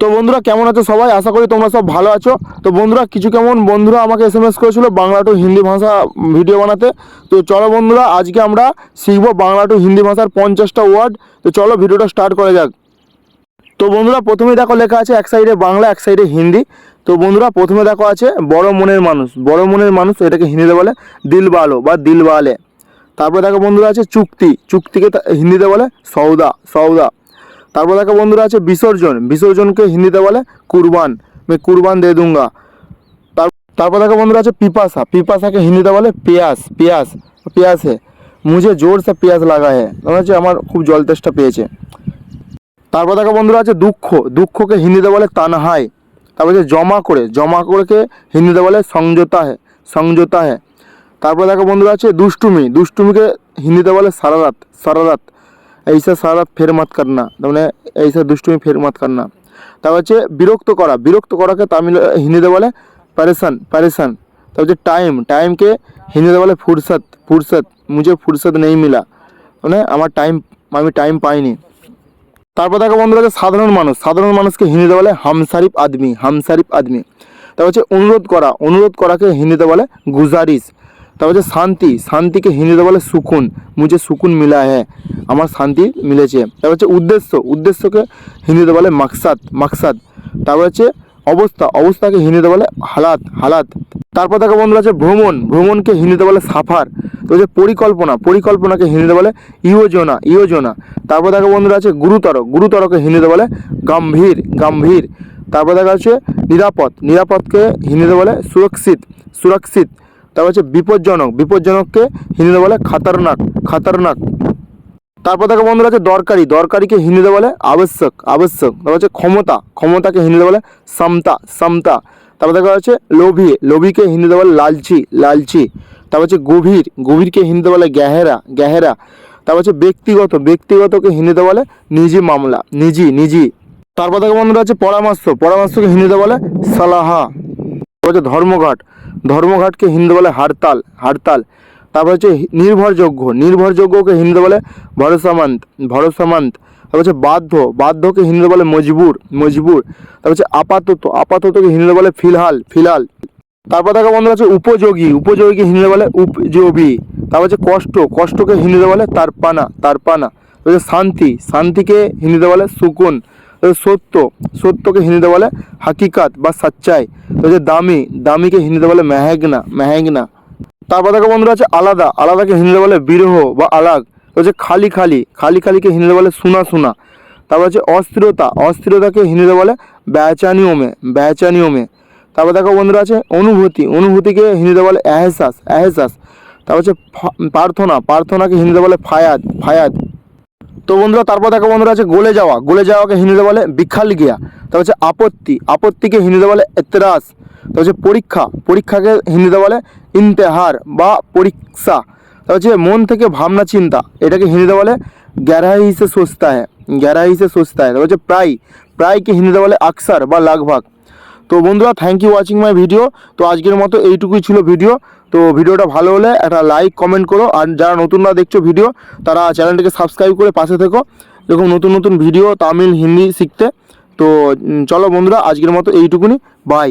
তো বন্ধুরা, কেমন আছো সবাই? আশা করি তোমরা সব ভালো আছো। তো বন্ধুরা, কিছু কেমন বন্ধুরা আমাকে এস এম এস করেছিল বাংলা টু হিন্দি ভাষা ভিডিও বানাতে। তো চলো বন্ধুরা, আজকে আমরা শিখব বাংলা টু হিন্দি ভাষার পঞ্চাশটা ওয়ার্ড তো চলো ভিডিওটা স্টার্ট করা যাক। তো বন্ধুরা, প্রথমে দেখো লেখা আছে এক সাইডে বাংলা, এক সাইডে হিন্দি। তো বন্ধুরা, প্রথমে দেখো আছে বড় মনের মানুষ। বড় মনের মানুষ, এটাকে হিন্দিতে বলে দিল বালো বা দিল বালে। তারপরে দেখো বন্ধুরা আছে চুক্তি। চুক্তিকে হিন্দিতে বলে সৌদা সৌদা তারপর দেখো বন্ধুরা আছে বিসর্জন। বিসর্জনকে হিন্দিতে বলে কুরবান। কুরবান দে দুঙ্গা। তারপর দেখো বন্ধুরা আছে পিপাসা। পিপাসাকে হিন্দিতে বলে পেয়াস পেয়াস। পেয়াসে মুঝে জোর সে পেঁয়াজ লাগা মনে হচ্ছে আমার খুব জল তেষ্টা পেয়েছে। তারপর দেখো বন্ধুরা আছে দুঃখ। দুঃখকে হিন্দিতে বলে তানহাই। তারপর হচ্ছে জমা করে। জমা করেকে হিন্দিতে বলে সংযতা হে। সংযতা হে। তারপর দেখো বন্ধুরা আছে দুষ্টুমি। দুষ্টুমিকে হিন্দিতে বলে সারারাত। সারারাত। এইসা সারা ফের মাত কাটনা তার মানে এইসা দুষ্টুমি ফের মাত কান্না তা হচ্ছে বিরক্ত করা বিরক্ত করাকে তামিল হিন্দিতে বলে পারেশান পারেশান তা হচ্ছে টাইম টাইমকে হিন্দিতে বলে ফুরসত ফুরসত মুঝে ফুরসত নেই মিলা মানে আমার টাইম আমি টাইম পাইনি তারপর দেখো বন্ধুরা আছে সাধারণ মানুষ সাধারণ মানুষকে হিন্দিতে বলে হামসারিফ আদমি হামসারিফ আদমি তা হচ্ছে অনুরোধ করা অনুরোধ করাকে হিন্দিতে বলে গুজারিশ তারপর হচ্ছে শান্তি, শান্তিকে হিন্দিতে বলে সুকুন, মুঝে সুকুন মিলা হ্যাঁ আমার শান্তি মিলেছে। তারপর হচ্ছে উদ্দেশ্য, উদ্দেশ্যকে হিন্দিতে বলে মাকসাদ মাকসাদ। তারপর হচ্ছে অবস্থা, অবস্থাকে হিন্দিতে বলে হালাত হালাত। তারপর দেখো বন্ধুরা আছে ভ্রমণ, ভ্রমণকে হিন্দিতে বলে সাফার। তো হচ্ছে পরিকল্পনা, পরিকল্পনাকে হিন্দিতে বলে ইয়োজনা ইয়োজনা। তারপর দেখো বন্ধুরা আছে গুরুতর, গুরুতরকে হিন্দিতে বলে গম্ভীর গম্ভীর। তারপর দেখা হচ্ছে নিরাপদ, নিরাপদকে হিন্দিতে বলে সুরক্ষিত সুরক্ষিত। তারপর হচ্ছে বিপজ্জনক, বিপজ্জনককে হিন্দিতে বলে খাতারনাক খাতারনাক। তারপর দেখো বন্ধুরা আছে দরকারি, দরকারিকে হিন্দিতে বলে আবশ্যক আবশ্যক। তারপর হচ্ছে ক্ষমতা, ক্ষমতাকে হিন্দিতে বলে সমতা সমতা। তারপর দেখা যাচ্ছে লোভী, লোভীকে হিন্দিতে বলে লালচি লালচি। তারপর হচ্ছে গভীর, গভীরকে হিন্দিতে বলে গ্যাহেরা গ্যাহেরা। তারপর হচ্ছে ব্যক্তিগত, ব্যক্তিগতকে হিন্দিতে বলে নিজি মামলা, নিজি নিজি। তারপর দেখো বন্ধুরা আছে পরামর্শ, পরামর্শকে হিন্দিতে বলে সালাহা। তারপর হচ্ছে ধর্মঘট ধর্মঘটকে হিন্দি বলে হারতাল হারতাল। তারপর হচ্ছে নির্ভরযোগ্য, নির্ভরযোগ্যকে হিন্দি বলে ভরসামান্ত ভরসামান্ত। তারপর হচ্ছে বাধ্য, বাধ্যকে হিন্দি বলে মজবুর মজবুর। তারপর হচ্ছে আপাতত, আপাততকে হিন্দি বলে ফিলহাল ফিলহাল। তারপর দেখো বন্ধুরা আছে উপযোগী, উপযোগীকে হিন্দি বলে উপযোগী। তারপর হচ্ছে কষ্ট, কষ্টকে হিন্দিতে বলে তারপানা তারপানা। তারপর হচ্ছে শান্তি, শান্তিকে হিন্দিতে বলে সুকুন। সত্য, সত্যকে হিন্দিতে বলে হাকিকাত বা সাচ্চাই। হচ্ছে দামি, দামিকে হিন্দিতে বলে মেহেগনা মেহেগনা। তারপর দেখো বন্ধুরা আছে আলাদা, আলাদাকে হিন্দিতে বলে বিরহ বা আলাগ। হচ্ছে খালি খালি খালি খালিকে হিন্দিতে বলে সোনা সোনা। তারপর হচ্ছে অস্থিরতা, অস্থিরতাকে হিন্দিতে বলে ব্যাচানিয়মে ব্যাচানিয়মে। তারপর দেখো বন্ধুরা আছে অনুভূতি, অনুভূতিকে হিন্দিতে বলে এহসাস এহসাস। তারপর হচ্ছে প্রার্থনা, প্রার্থনাকে হিন্দিতে বলে ফায়াদ ফায়াদ। তো বন্ধুরা, তারপর দেখো বন্ধুরা আছে গলে যাওয়া। গলে যাওয়াকে হিন্দিতে বলে বিখাল গিয়া তারপর হচ্ছে আপত্তি। আপত্তিকে হিন্দিতে বলে এতরাস। তারপর হচ্ছে পরীক্ষা। পরীক্ষাকে হিন্দিতে বলে ইন্তেহার বা পরীক্ষা। তারপর হচ্ছে মন থেকে ভাবনা, চিন্তা। এটাকে হিন্দিতে বলে গ্যারাহি সে সোচতা হ্যাঁ গ্যারাহি সে সোচতা হচ্ছে প্রায়। প্রায়কে হিন্দিতে বলে আকসার বা লাগভাগ। তো বন্ধুরা thank you watching my video তো আজকের মতো এইটুকুই ছিল ভিডিও তো ভিডিওটা ভালো হলে একটা লাইক কমেন্ট করো। আর যারা নতুনরা দেখছ ভিডিও তারা চ্যানেলটাকে সাবস্ক্রাইব করে পাশে থেকো। এরকম নতুন নতুন ভিডিও তামিল, হিন্দি শিখতে। তো চলো বন্ধুরা, আজকের মতো এইটুকুনি। বাই